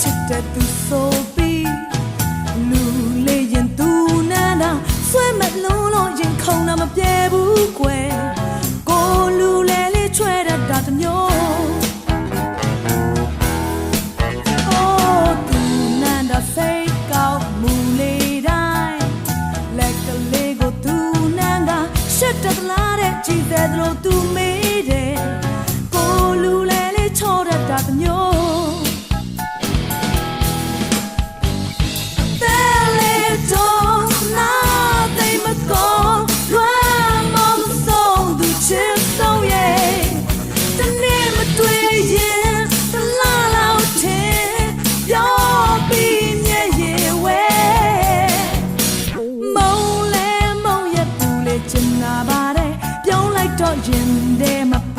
ချစ်တဲ့သူဆိုပြီးလူလေးရင်သူနာနာဆွဲမလုံးလို့ရင်ခုန်တာမပြေဘူးကွယ်ကိုလူလေးလေးချွဲတတ်တာတမျိုးတက်လာတဲ့ကြည်တဲ့လို့သူမေး ချင်နာပါတယ်ပြောင်းလိုက်တော့ရင်ထဲမှာ